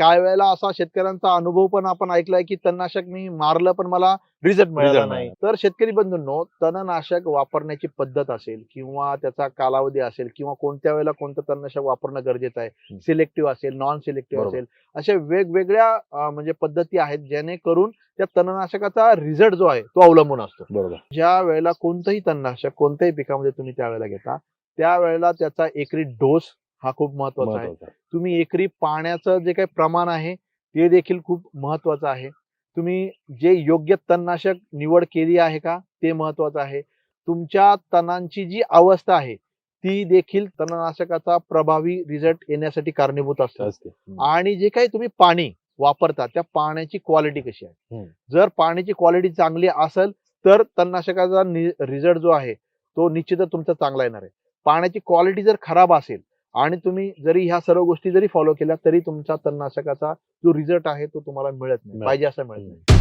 काय वेळेला असा शेतकऱ्यांचा अनुभव पण आपण ऐकलाय की तणनाशक मी मारलं पण मला रिझल्ट मिळाला नाही. तर शेतकरी बंधूंनो तणनाशक वापरण्याची पद्धत असेल किंवा त्याचा कालावधी असेल किंवा कोणत्या वेळेला कोणतं तणनाशक वापरणं गरजेचं आहे. सिलेक्टिव्ह असेल नॉन सिलेक्टिव्ह. असेल अशा वेगवेगळ्या म्हणजे पद्धती आहेत जेणेकरून त्या तणनाशकाचा रिझल्ट जो आहे तो अवलंबून असतो बरोबर ज्या वेळेला कोणतंही तणनाशक कोणत्याही पिकामध्ये तुम्ही त्यावेळेला घेता त्यावेळेला त्याचा एकरी डोस हा खूप महत्त्वाचा आहे. तुम्ही एकरी पाण्याचं जे काही प्रमाण आहे ते देखील खूप महत्वाचं आहे. तुम्ही जे योग्य तणनाशक निवड केली आहे का ते महत्वाचं आहे. तुमच्या तणांची जी अवस्था आहे ती देखील तणनाशकाचा प्रभावी रिझल्ट येण्यासाठी कारणीभूत असते. आणि जे काही तुम्ही पाणी वापरता त्या पाण्याची क्वालिटी कशी आहे. जर पाण्याची क्वालिटी चांगली असेल तर तणनाशकाचा रिझल्ट जो आहे तो निश्चितच तुमचा चांगला येणार आहे. पाण्याची क्वालिटी जर खराब असेल आणि तुम्ही जरी ह्या सर्व गोष्टी जरी फॉलो केल्या तरी तुमच्या तणनाशकाचा जो रिझल्ट आहे तो तुम्हाला मिळत नाही पाहिजे असं मिळत. नाही